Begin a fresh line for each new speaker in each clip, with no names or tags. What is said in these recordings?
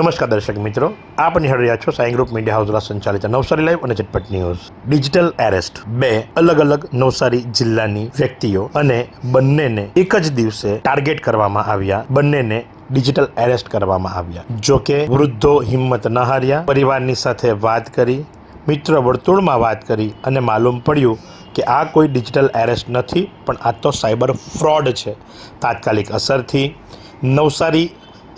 નમસ્કાર દર્શક મિત્રો, આપ નિહાળી રહ્યા છો સાઈ ગ્રુપ મીડિયા હાઉસ દ્વારા સંચાલિત નવસારી લાઈવ અને ચટપટ ન્યૂઝ. ડિજિટલ એરેસ્ટ બે અલગ અલગ નવસારી જિલ્લાની વ્યક્તિઓ અને બંનેને એક જ દિવસે ટાર્ગેટ કરવામાં આવ્યા. બંનેને ડિજિટલ એરેસ્ટ કરવામાં આવ્યા. જો કે વૃદ્ધો હિંમત ન હાર્યા. પરિવારની સાથે વાત કરી, મિત્ર વર્તુળમાં વાત કરી અને માલુમ પડ્યું કે આ કોઈ ડિજિટલ એરેસ્ટ નથી, પણ આ તો સાયબર ફ્રોડ છે. તાત્કાલિક અસરથી Navsari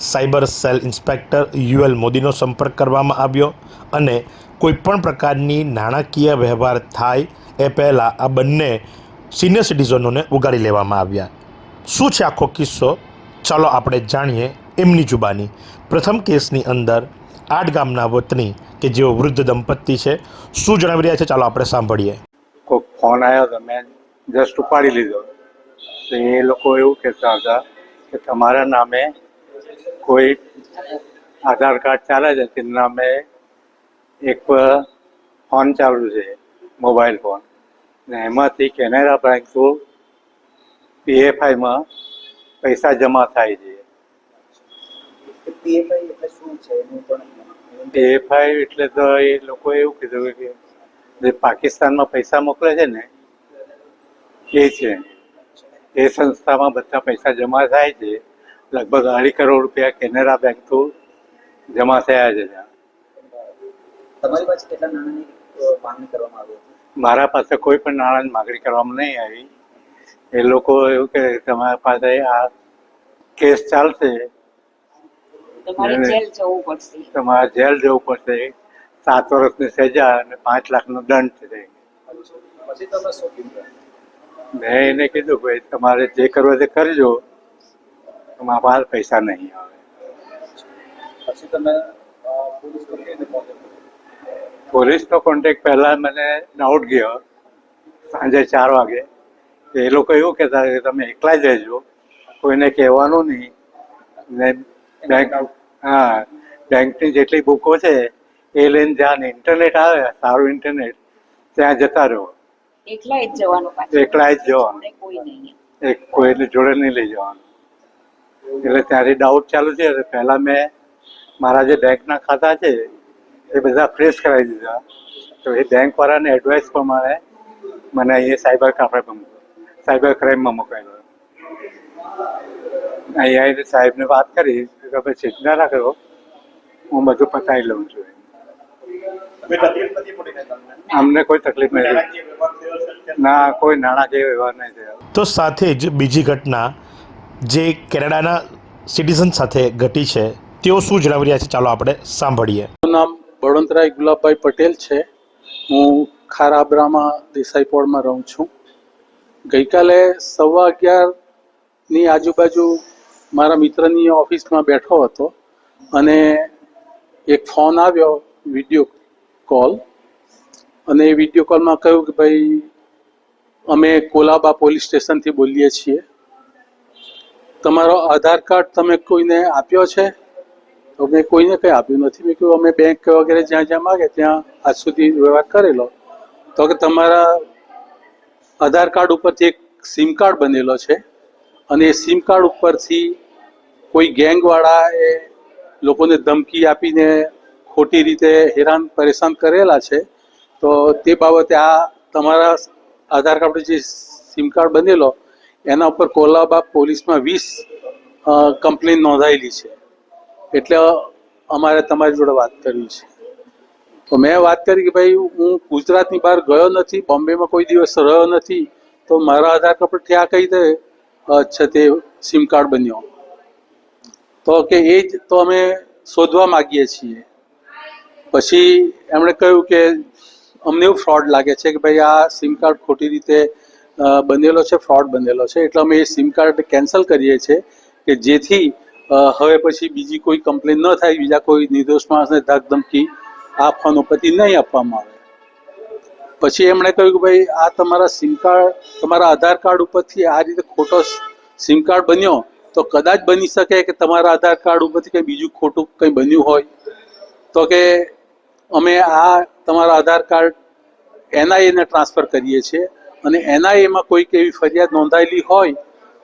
cyber cell inspector U મોદીનો સંપર્ક કરવામાં આવ્યો અને કોઈપણ પ્રકારની નાણાકીય વ્યવહાર થાય એ પહેલાં આ બંને સિનિયર સિટીઝનોને ઉગાડી લેવામાં આવ્યા. શું છે આખો કિસ્સો? ચાલો આપણે જાણીએ એમની જુબાની. પ્રથમ કેસની અંદર આઠ ગામના વતની કે જેઓ વૃદ્ધ દંપતી છે. શું જણાવી રહ્યા છે? ચાલો આપણે સાંભળીએ.
કોઈ ફોન આવ્યો હતો મેં જસ્ટ ઉપાડી લીધો. તો એ લોકો એવું કહેતા હતા કે તમારા નામે કોઈ આધાર કાર્ડ ચાલે છે તેના નામે એક ફોન ચાલુ છે મોબાઈલ ફોન. ને એમાંથી કેનેરા બેંક થ્રુ પીએફઆઈમાં પૈસા જમા થાય છે.
એટલે
પીએફઆઈ એટલે તો એ લોકોએ એવું કીધું કે જે પાકિસ્તાનમાં પૈસા મોકલે છે ને એ છે. એ સંસ્થામાં બધા પૈસા જમા થાય છે. લગભગ અઢી કરોડ રૂપિયા કેનેરા બેંક થ્રુ જમા થયા છે
તમારી પાસે કેટલા નાણાંની માંગણી કરવામાં આવી હતી?
મારા પાસે કોઈ પણ નાણાંની માગણી કરવામાં નહીં આવી. એ લોકો એવું કે તમારા પાસે આ કેસ ચાલશે.
તમારે જેલ જવું પડશે.
તમારે જેલ જવું પડશે. સાત વર્ષની સજા અને પાંચ લાખનો દંડ છે. મેં એને કીધું ભાઈ તમારે જે કરવું તે કરજો. મારા પાસે પૈસા નહીં આવે.
પછી તમે
પોલીસનો કોન્ટેક્ટ પહેલાં મને ડાઉટ ગયો. સાંજે ચાર વાગે. એ લોકો એવું કહેતા કે તમે એકલા જ રહેજો. કોઈને કહેવાનું નહીં. ને બેંક હા બેંકની જેટલી બુકો છે એ લઈને જ્યાં ઇન્ટરનેટ આવે સારું ઇન્ટરનેટ ત્યાં જતા રહો.
એકલા જ જવાનું
એકલા જ જવાનું.
કોઈ
કોઈને જોડે નહીં લઈ જવાનું. એટલે ત્યાંથી ડાઉટ ચાલુ છે. એટલે પહેલાં મેં મારા જે બેંકના ખાતા છે એ બધા ફ્રેશ કરાવી દીધા. તો એ બેંકવાળાને એડવાઇસ પ્રમાણે મને અહીંયા સાયબર કાફે સાયબર ક્રાઇમમાં મુકાયેલો. અહીંયા આવીને સાહેબને વાત કરી. કે તમે ચિંતા ના કરો હું બધું પતાવી લઉં છું. અમને કોઈ તકલીફ નથી. ના કોઈ નાણાકીય વ્યવહાર નહીં થયો.
તો સાથે જ બીજી ઘટના જે કેનેડાના સિટીઝન સાથે ઘટી છે, તેઓ શું જણાવી રહ્યા છે? ચાલો આપણે સાંભળીએ.
મારું નામ બળવંતરાય ગુલાબભાઈ પટેલ છે. હું ખારાબરામાં, દેસાઈપોળમાં રહું છું. ગઈકાલે સવા અગિયારની આજુબાજુ મારા મિત્રની ઓફિસમાં બેઠો હતો અને એક ફોન આવ્યો, વીડિયો કોલ. અને એ વીડિયો કોલમાં કહ્યું કે ભાઈ, અમે કોલાબા પોલીસ સ્ટેશનથી બોલીએ છીએ. તમારો આધાર કાર્ડ તમે કોઈને આપ્યો છે? તો મેં કોઈને કંઈ આપ્યું નથી. મેં કહ્યું અમે બેંક વગેરે જ્યાં જ્યાં માગે ત્યાં આજ સુધી વ્યવહાર કરેલો તો કે તમારા આધાર કાર્ડ ઉપરથી એક સિમ કાર્ડ બનેલો છે અને એ સિમ કાર્ડ ઉપરથી કોઈ ગેંગવાળા એ લોકોને ધમકી આપીને ખોટી રીતે હેરાન પરેશાન કરેલા છે, તો તે બાબતે આ તમારા આધાર કાર્ડ જે સિમ કાર્ડ બનેલો એના ઉપર કોલાબા પોલીસમાં વીસ કમ્પ્લેન નોંધાયેલી છે. એટલે અમારે તમારી જોડે વાત કરવી છે. તો મેં વાત કરી કે ભાઈ હું ગુજરાતની બહાર ગયો નથી બોમ્બેમાં કોઈ દિવસ રહ્યો નથી તો મારા આધાર કાર્ડ પર ત્યાં કઈ દે અ, છે તે સિમ કાર્ડ બન્યો? તો કે એ જ તો અમે શોધવા માગીએ છીએ. પછી એમણે કહ્યું કે અમને એવું ફ્રોડ લાગે છે કે ભાઈ આ સિમ કાર્ડ ખોટી રીતે બનેલો છે ફ્રોડ બનેલો છે. એટલે અમે એ સિમ કાર્ડ કેન્સલ કરીએ છીએ કે જેથી હવે પછી બીજી કોઈ કમ્પ્લેન ન થાય, બીજા કોઈ નિર્દોષ માણસને ધાકધમકી ધમકી પતિ નહીં આપવામાં આવે. પછી એમણે કહ્યું કે ભાઈ, આ તમારા સિમ કાર્ડ તમારા આધાર કાર્ડ ઉપરથી આ રીતે ખોટો સિમ કાર્ડ બન્યો, તો કદાચ બની શકે કે તમારા આધાર કાર્ડ ઉપરથી કંઈ બીજું ખોટું કંઈ બન્યું હોય. તો કે અમે આ તમારા આધાર કાર્ડ એનઆઈએને ટ્રાન્સફર કરીએ છીએ. અને એનઆઈએમાં કોઈક એવી ફરિયાદ નોંધાયેલી હોય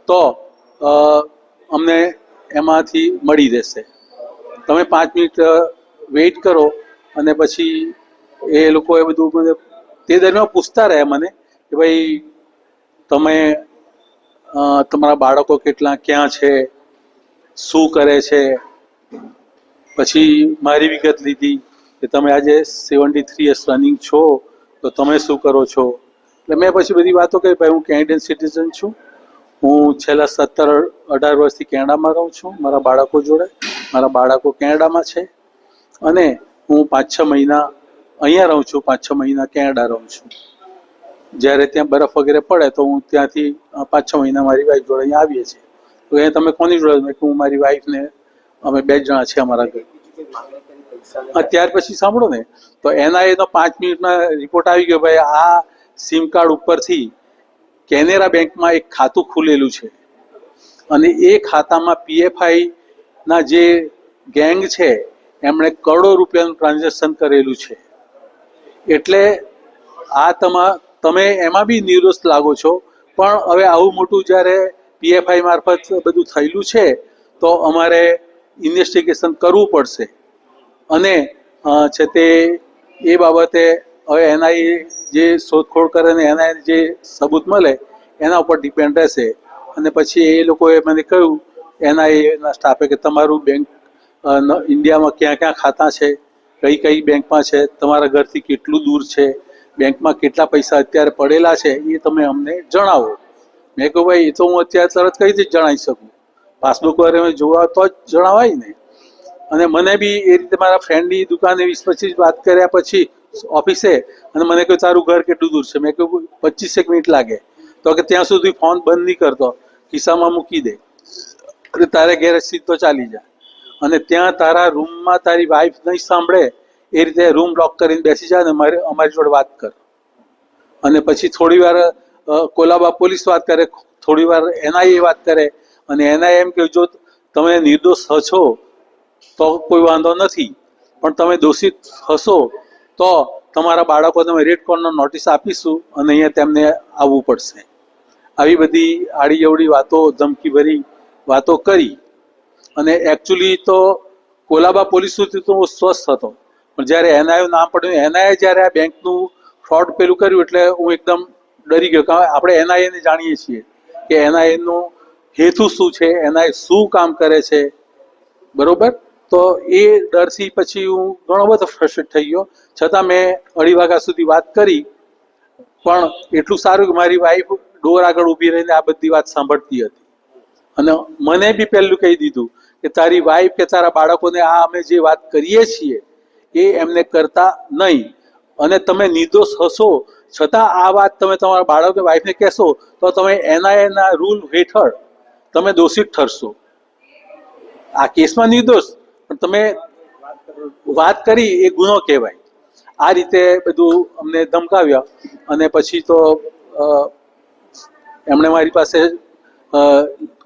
તો અમને એમાંથી મળી રહેશે. તમે પાંચ મિનિટ વેઇટ કરો અને પછી એ લોકો એ બધું મને તે દરમિયાન પૂછતા રહ્યા મને કે ભાઈ, તમે તમારા બાળકો કેટલા, ક્યાં છે, શું કરે છે? પછી મારી વિગત લીધી કે તમે આજે સેવન્ટી થ્રી યર્સ રનિંગ છો, તો તમે શું કરો છો? એટલે મેં પછી બધી વાતો કરી, ભાઈ, હું કેનેડિયન સિટીઝન છું. હું છેલ્લા સત્તર, અઢાર વર્ષથી કેનેડામાં રહું છું. મારા બાળકો જોડે. મારા બાળકો કેનેડામાં છે. અને હું પાંચ છ મહિના અહીંયા રહું છું. પાંચ છ મહિના કેનેડા રહું છું. જ્યારે ત્યાં બરફ વગેરે પડે, તો હું ત્યાંથી પાંચ છ મહિના મારી વાઈફ જોડે અહીંયા આવીએ છીએ. તો અહીંયા તમે કોની જોડે? મેં હું મારી વાઈફને અમે બે જણા છીએ અમારા ઘરે. ત્યાર પછી સાંભળો ને, તો એના એનો પાંચ મિનિટમાં રિપોર્ટ આવી ગયો, ભાઈ, આ સિમ કાર્ડ ઉપરથી કેનેરા બેંકમાં એક ખાતું ખુલેલું છે. અને એ ખાતામાં પીએફઆઈના જે ગેંગ છે, એમણે કરોડો રૂપિયાનું ટ્રાન્ઝેક્શન કરેલું છે. એટલે આ તમા, તમે એમાં બી નિર્દોષ લાગો છો. પણ હવે આવું મોટું જ્યારે પીએફઆઈ મારફત બધું થયેલું છે, તો અમારે ઇન્વેસ્ટિગેશન કરવું પડશે. અને છે તે એ બાબતે હવે એનઆઈએ જે શોધખોળ કરે ને એના જે સબૂત મળે, એના ઉપર ડિપેન્ડ રહેશે. અને પછી એ લોકોએ મને કહ્યું એનઆઈએના સ્ટાફે કે તમારું બેંક ઇન્ડિયામાં ક્યાં ક્યાં ખાતા છે, કઈ કઈ બેંકમાં છે, તમારા ઘરથી કેટલું દૂર છે, બેંકમાં કેટલા પૈસા અત્યારે પડેલા છે, એ તમે અમને જણાવો. મેં કહ્યું, ભાઈ, એ તો હું અત્યારે તરત કઈ રીતે જણાવી શકું. પાસબુક વારે મેં જોવા તો જ જણાવાય ને. અને મને બી એ રીતે મારા ફ્રેન્ડની દુકાને વીસ પચીસ વાત કર્યા પછી ઓફિસે અને મને કહ્યું, તારું ઘર કેટલું દૂર છે? મેં કહ્યું, પચીસેક મિનિટ લાગે. તો કે ત્યાં સુધી ફોન બંધ નહીં કરતો. ખિસ્સામાં મૂકી દે. અને તારે ઘેર સીધો ચાલી જા. અને ત્યાં તારા રૂમમાં તારી વાઈફ નહીં સાંભળે, એ રીતે રૂમ લોક કરીને બેસી જા અને મારે, અમારી જોડે વાત કર. અને પછી થોડી વાર કોલાબા પોલીસ વાત કરે, થોડી વાર એનઆઈએ વાત કરે. અને એનઆઈએ એમ કે જો તમે નિર્દોષ હશો, તો કોઈ વાંધો નથી. પણ તમે દોષિત હશો તો તમારા બાળકોને અમે રેડ કોર્નર નોટિસ આપીશું અને અહીંયા તેમને આવવું પડશે. આવી બધી આડી અવડી વાતો, ધમકીભરી વાતો કરી. અને એકચ્યુઅલી તો કોલાબા પોલીસ સુધી તો હું સ્વસ્થ હતો. પણ જ્યારે એનઆઈ નામ પડ્યું એનઆઈએ જ્યારે આ બેંકનું ફ્રોડ પેલું કર્યું એટલે હું એકદમ ડરી ગયો કારણ આપણે એનઆઈએને જાણીએ છીએ કે એનઆઈએનો હેતુ શું છે, એનઆઈ શું કામ કરે છે. બરોબર? તો એ ડરથી પછી હું ઘણો બધો ફ્રસ્ટ્રેટ થઈ ગયો. છતાં મેં અઢી વાગ્યા સુધી વાત કરી, પણ એટલું સારું કે મારી વાઈફ ડોર આગળ ઊભી રહીને આ બધી વાત સાંભળતી હતી. અને મને બી પહેલું કહી દીધું કે તારી વાઈફ કે તારા બાળકોને આ અમે જે વાત કરીએ છીએ, એ એમને કરતા નહીં. અને તમે નિર્દોષ હશો. છતાં આ વાત તમે તમારા બાળકો વાઈફને કહેશો, તો તમે એના એના રૂલ હેઠળ તમે દોષિત ઠરશો. આ કેસમાં નિર્દોષ? પણ તમે વાત કરી એ ગુનો કહેવાય. આ રીતે બધું અમને ધમકાવ્યા અને પછી તો એમણે મારી પાસે અ,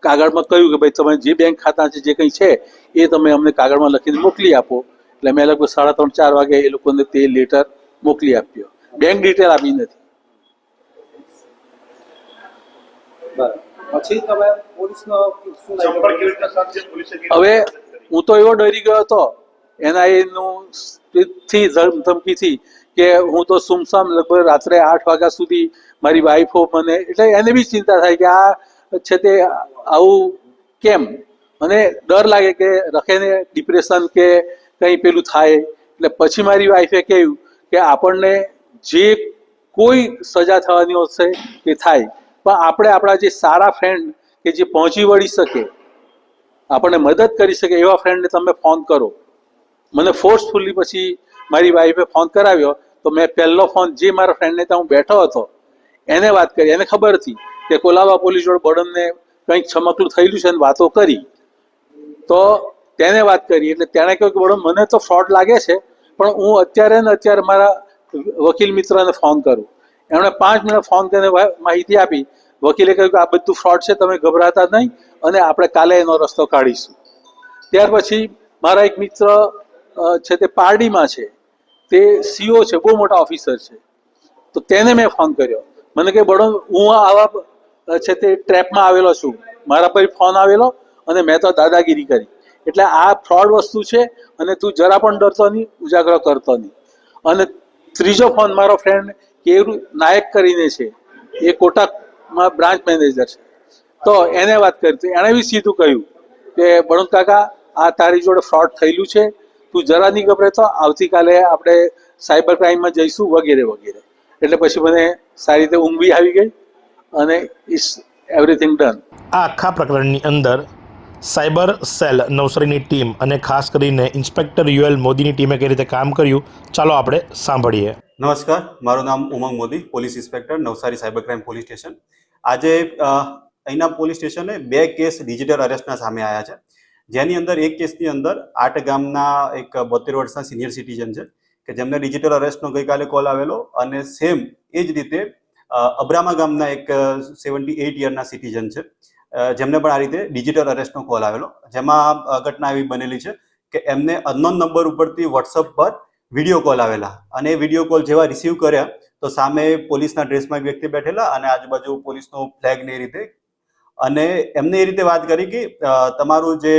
કાગળમાં કહ્યું કે ભાઈ તમે જે બેંક ખાતા છે જે કંઈ છે એ તમે અમને કાગળમાં લખીને મોકલી આપો. એટલે મેં લગભગ સાડા ત્રણ ચાર વાગે એ લોકોને તે લેટર મોકલી આપ્યો. બેંક ડિટેલ આપી નથી.
બરાબર. પછી તમે પોલીસનો શું લાગ્યું?
હવે હું તો એવો ડરી ગયો હતો. એના એનું થી ધમકીથી કે હું તો સુમસામ લગભગ રાત્રે આઠ વાગ્યા સુધી મારી વાઈફો મને, એટલે એને બી ચિંતા થાય કે આ છે તે આવું કેમ? મને ડર લાગે કે રખેને ડિપ્રેશન કે કંઈ પેલું થાય. એટલે પછી મારી વાઈફે કહ્યું કે આપણને જે કોઈ સજા થવાની હશે એ થાય. પણ આપણે આપણા જે સારા ફ્રેન્ડ કે જે પહોંચી વળી શકે આપણને મદદ કરી શકે એવા ફ્રેન્ડને તમે ફોન કરો. મને ફોર્સફુલી પછી મારી વાઈફે ફોન કરાવ્યો, તો મેં પહેલો ફોન જે મારા ફ્રેન્ડને ત્યાં હું બેઠો હતો, એને વાત કરી. એને ખબર હતી કે કોલાબા પોલીસ જોડે બળદને કંઈક છમકલું થયેલું છે અને વાતો કરી. તો તેને વાત કરી એટલે તેણે કહ્યું કે બળદ, મને તો ફ્રોડ લાગે છે, પણ હું અત્યારે ને અત્યારે મારા વકીલ મિત્રને ફોન કરું. એમણે પાંચ મિનિટ ફોન કરીને માહિતી આપી. વકીલે કહ્યું કે આ બધું ફ્રોડ છે, તમે ગભરાતા નહીં. અને આપણે કાલે એનો રસ્તો કાઢીશું. ત્યાર પછી મારા એક મિત્ર છે તે પારડીમાં છે. તે સીઓ છે, બહુ મોટા ઓફિસર છે. તો તેને મેં ફોન કર્યો. મને કે બડો હું આવા છે તે ટ્રેપમાં આવેલો છું. મારા પર ફોન આવેલો અને મેં તો દાદાગીરી કરી. એટલે આ ફ્રોડ વસ્તુ છે અને તું જરા પણ ડરતો નહીં, ઉજાગરો કરતો નહીં. અને ત્રીજો ફોન મારો ફ્રેન્ડ કેરુ નાયક કરીને છે. એ કોટકમાં બ્રાન્ચ મેનેજર છે. તો એને વાત કરી એણે બી સીધું કહ્યું કે બળુન કાકા આ તારી જોડે ફ્રોડ થયેલું છે. તું જરા નહીં ગભરે તો આવતીકાલે આપણે સાયબર ક્રાઇમમાં જઈશું વગેરે વગેરે. એટલે પછી મને સારી રીતે ઊંઘ બી આવી ગઈ અને ઇટ્સ એવરીથિંગ ડન
આ આખા પ્રકરણની અંદર સાયબર સેલ નવસારીની ટીમ અને ખાસ કરીને ઇન્સ્પેક્ટર યુએલ મોદીની ટીમે કઈ રીતે કામ કર્યું ચાલો આપણે સાંભળીએ.
નમસ્કાર મારું નામ Umang Modi police inspector Navsari cyber crime police station. આજે અહીંના પોલીસ સ્ટેશને બે કેસ ડિજિટલ અરેસ્ટના સામે આવ્યા છે. જેની અંદર એક કેસની અંદર આટ ગામના એક બોતેર વર્ષના સિનિયર સિટીઝન છે કે જેમને ડિજિટલ અરેસ્ટનો ગઈકાલે કોલ આવેલો અને સેમ એ જ રીતે અબ્રામા ગામના એક સેવન્ટી એઇટ યરના સિટીઝન છે જેમને પણ આ રીતે ડિજિટલ અરેસ્ટનો કોલ આવેલો. જેમાં ઘટના એવી બનેલી છે કે એમને અનનોન નંબર ઉપરથી વોટ્સઅપ પર વીડિયો કોલ આવેલા અને વીડિયો કોલ જેવા રિસીવ કર્યા તો સામે પોલીસના ડ્રેસમાં એક વ્યક્તિ બેઠેલા અને આજુબાજુ પોલીસનો ફ્લેગ ને રીતે અને એમને એ રીતે વાત કરી કે તમારું જે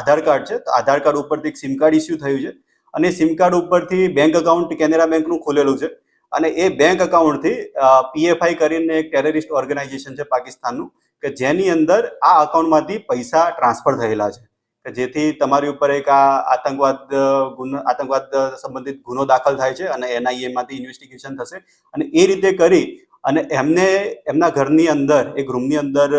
આધાર કાર્ડ છે, તો આધાર કાર્ડ ઉપરથી એક સિમ કાર્ડ ઇસ્યુ થયું છે અને સિમ કાર્ડ ઉપરથી બેંક અકાઉન્ટ કેનેરા બેંકનું ખોલેલું છે અને એ બેંક અકાઉન્ટથી પીએફઆઈ કરીને એક ટેરરિસ્ટ ઓર્ગેનાઇઝેશન છે પાકિસ્તાનનું કે જેની અંદર આ અકાઉન્ટમાંથી પૈસા ટ્રાન્સફર થયેલા છે. કે જેથી તમારી ઉપર એક આ આતંકવાદ ગુનો, આતંકવાદ સંબંધિત ગુનો દાખલ થાય છે અને એનઆઈએમાંથી ઇન્વેસ્ટિગેશન થશે અને એ રીતે કરી અને એમને, એમના ઘરની અંદર એક રૂમની અંદર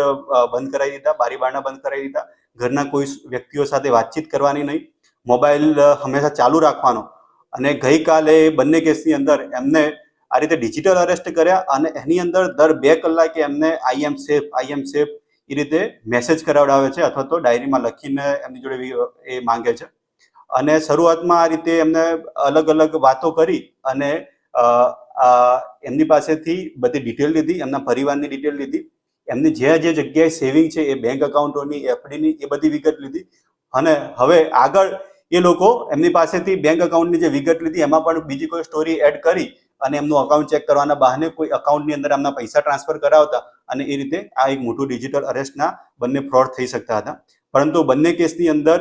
બંધ કરાવી દીધા બારી બારણા બંધ કરાવી દીધા. ઘરના કોઈ વ્યક્તિઓ સાથે વાતચીત કરવાની નહીં. મોબાઈલ હંમેશા ચાલુ રાખવાનો. અને ગઈકાલે બંને કેસની અંદર એમને આ રીતે ડિજિટલ અરેસ્ટ કર્યા અને એની અંદર દર બે કલાકે એમને I am safe, I am safe એ રીતે મેસેજ કરાવડાવે છે અથવા તો ડાયરીમાં લખીને એમની જોડે એ માંગે છે. અને શરૂઆતમાં આ રીતે એમને અલગ અલગ વાતો કરી અને એમની પાસેથી બધી ડિટેલ લીધી, એમના પરિવારની ડિટેલ લીધી. એમની જે જે જગ્યાએ સેવિંગ છે એ બેંક અકાઉન્ટોની એફડીની એ બધી વિગત લીધી. અને હવે આગળ એ લોકો એમની પાસેથી બેંક અકાઉન્ટની જે વિગત લીધી, એમાં પણ બીજી કોઈ સ્ટોરી એડ કરી અને એમનું અકાઉન્ટ ચેક કરવાના બહાને કોઈ અકાઉન્ટની અંદર એમના પૈસા ટ્રાન્સફર કરાવતા અને એ રીતે આ એક મોટું ડિજિટલ અરેસ્ટના બંને ફ્રોડ થઈ શકતા હતા. પરંતુ બંને કેસની અંદર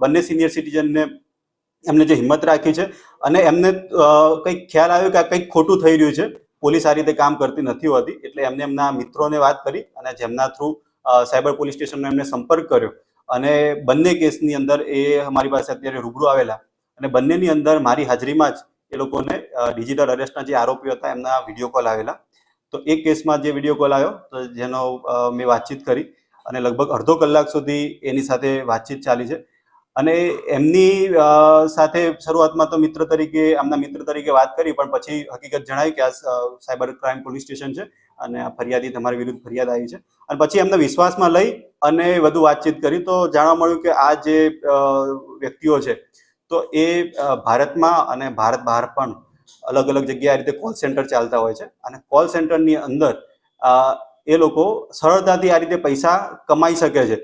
બંને સિનિયર સિટીઝનને એમને જે હિંમત રાખી છે અને એમને કંઈક ખ્યાલ આવ્યો કે આ કંઈક ખોટું થઈ રહ્યું છે. પોલીસ આ રીતે કામ કરતી નથી હોતી, એટલે એમને એમના મિત્રોને વાત કરી અને જેમના થ્રુ સાયબર પોલીસ સ્ટેશનનો એમને સંપર્ક કર્યો. અને બંને કેસની અંદર એ અમારી પાસે અત્યારે રૂબરૂ આવેલા. અને બંનેની અંદર મારી હાજરીમાં જ એ લોકોને ડિજિટલ અરેસ્ટના જે આરોપીઓ હતા એમના વીડિયો કોલ આવેલા. તો એક કેસમાં જે વીડિયો કોલ આવ્યો, તો જેનો મેં વાતચીત કરી અને લગભગ અડધો કલાક સુધી એની સાથે વાતચીત ચાલી છે. અને એમની સાથે શરૂઆતમાં તો મિત્ર તરીકે, આમના મિત્ર તરીકે વાત કરી, પણ પછી હકીકત જણાવી કે આ સાયબર ક્રાઇમ પોલીસ સ્ટેશન છે અને આ ફરિયાદી તમારી વિરુદ્ધ ફરિયાદ આવી છે. અને પછી એમને વિશ્વાસમાં લઈ અને વધુ વાતચીત કરી. તો જાણવા મળ્યું કે આ જે વ્યક્તિઓ છે, તો એ ભારતમાં અને ભારત બહાર પણ અલગ અલગ જગ્યાએ રીતે કોલ સેન્ટર ચાલતા હોય છે. અને કોલ સેન્ટરની અંદર એ લોકો સરળતાથી આ રીતે પૈસા કમાઈ શકે છે.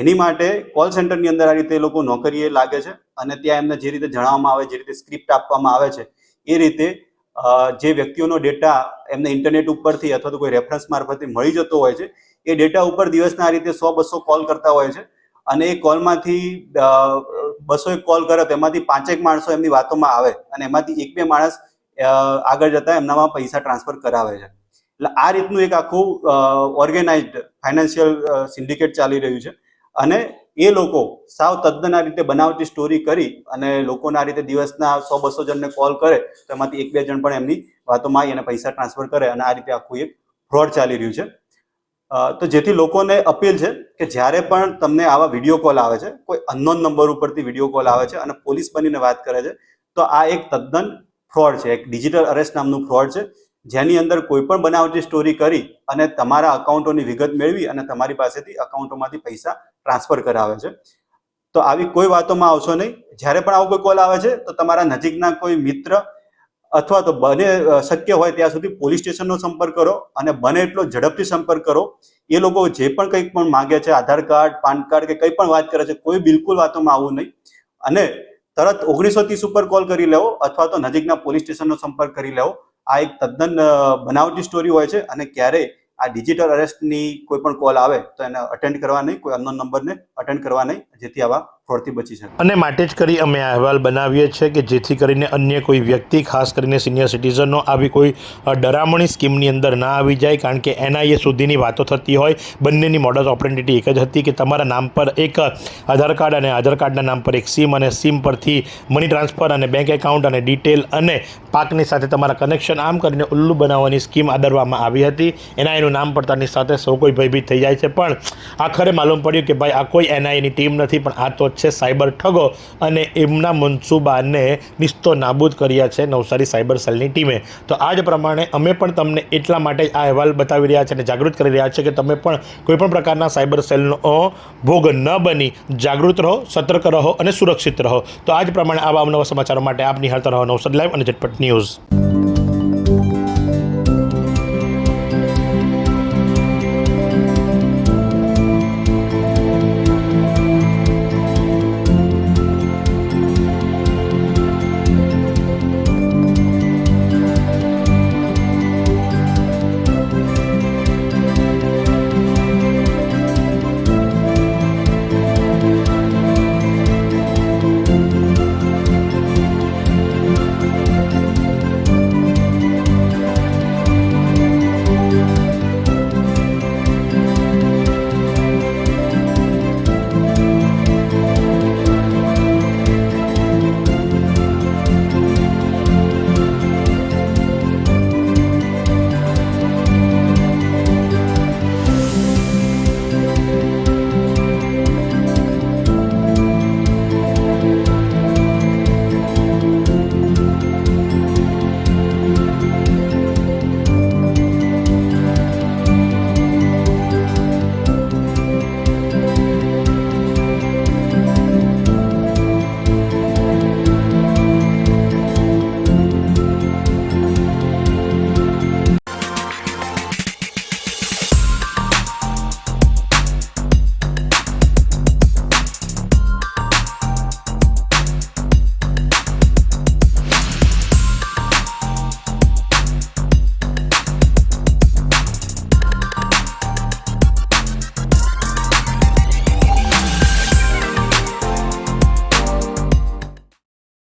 એની માટે કોલ સેન્ટરની અંદર આ રીતે એ લોકો નોકરીએ લાગે છે અને ત્યાં એમને જે રીતે જણાવવામાં આવે, જે રીતે સ્ક્રિપ્ટ આપવામાં આવે છે, એ રીતે જે વ્યક્તિઓનો ડેટા એમને ઇન્ટરનેટ ઉપરથી અથવા તો કોઈ રેફરન્સ મારફતે મળી જતો હોય છે, એ ડેટા ઉપર દિવસના આ રીતે સો બસો કોલ કરતા હોય છે અને એ કોલમાંથી બસો એક કોલ કરે તો એમાંથી પાંચેક માણસો એમની વાતોમાં આવે અને એમાંથી એક બે માણસ આગળ જતા એમનામાં પૈસા ટ્રાન્સફર કરાવે છે. એટલે આ રીતનું એક આખું ઓર્ગેનાઇઝડ ફાઇનાન્શિયલ સિન્ડિકેટ ચાલી રહ્યું છે. અને એ લોકો સાવ તદ્દન આ રીતે બનાવટી સ્ટોરી કરી અને લોકોને આ રીતે દિવસના સો બસો જણને કોલ કરે, તો એમાંથી એક બે જણ પણ એમની વાતોમાં આવી અને પૈસા ટ્રાન્સફર કરે અને આ રીતે આખું એક ફ્રોડ ચાલી રહ્યું છે. તો જેથી લોકોને અપીલ છે કે જ્યારે પણ તમને આવા વીડિયો કોલ આવે છે, કોઈ અનનોન નંબર ઉપરથી વીડિયો કોલ આવે છે અને પોલીસ બનીને વાત કરે છે, તો આ એક તદ્દન ફ્રોડ છે, એક ડિજિટલ અરેસ્ટ નામનું ફ્રોડ છે જેની અંદર કોઈ પણ બનાવટી સ્ટોરી કરી અને તમારા અકાઉન્ટોની વિગત મેળવી અને તમારી પાસેથી અકાઉન્ટોમાંથી પૈસા ટ્રાન્સફર કરાવે છે. તો આવી કોઈ વાતોમાં આવશો નહીં. જ્યારે પણ આવો કોઈ કોલ આવે છે, તો તમારા નજીકના કોઈ મિત્ર અથવા તો બને શક્ય હોય ત્યાં સુધી પોલીસ સ્ટેશનનો સંપર્ક કરો અને બને એટલો ઝડપથી સંપર્ક કરો. એ લોકો જે પણ કંઈક પણ માંગે છે, આધાર કાર્ડ, પાન કાર્ડ કે કંઈ પણ વાત કરે છે, કોઈ બિલકુલ વાતોમાં આવવું નહીં. અને તરત ઓગણીસો ત્રીસ ઉપર કોલ કરી લેવો અથવા તો નજીકના પોલીસ સ્ટેશનનો સંપર્ક કરી લેવો. આ એક તદ્દન બનાવટી સ્ટોરી હોય છે અને ક્યારેય આ ડિજિટલ અરેસ્ટની કોઈ પણ કોલ આવે તો એને અટેન્ડ કરવા નહીં, કોઈ અનનોન નંબરને અટેન્ડ કરવા નહીં, જેથી આવા ફ્રોડથી બચી શકે.
અને માટે જ કરી અમે અહેવાલ બનાવીએ છીએ કે જેથી કરીને અન્ય કોઈ વ્યક્તિ, ખાસ કરીને સિનિયર સિટીઝનો આવી કોઈ ડરામણી સ્કીમની અંદર ના આવી જાય, કારણ કે એનઆઈએ સુધીની વાતો થતી હોય, બંનેની મોડલ ઓપરેટિટી એક જ હતી કે તમારા નામ પર એક આધાર કાર્ડ અને આધાર કાર્ડના નામ પર એક સિમ અને સિમ પરથી મની ટ્રાન્સફર અને બેંક એકાઉન્ટ અને ડિટેલ અને પાકની સાથે તમારા કનેક્શન આમ કરીને ઉલ્લુ બનાવવાની સ્કીમ આદરવામાં આવી હતી. એનઆઈનું નામ પડતાની સાથે સૌ કોઈ ભયભીત થઈ જાય છે. પણ આખરે માલુમ પડ્યું કે ભાઈ, આ કોઈ એનઆઈની ટીમ નથી, પણ આ તો છે સાયબર ઠગો અને એમના મનસૂબાને નિસ્તો નાબૂદ કર્યા છે નવસારી સાયબર સેલની ટીમે. તો આ જ પ્રમાણે અમે પણ તમને એટલા માટે આ અહેવાલ બતાવી રહ્યા છે અને જાગૃત કરી રહ્યા છે કે તમે પણ કોઈપણ પ્રકારના સાયબર સેલનો ભોગ ન બની, જાગૃત રહો, સતર્ક રહો અને સુરક્ષિત રહો. તો આ જ પ્રમાણે આવા અવનવા સમાચારો માટે આપ નિહાળતા રહો નવસારી લાઈવ અને ઝટપટ ન્યૂઝ.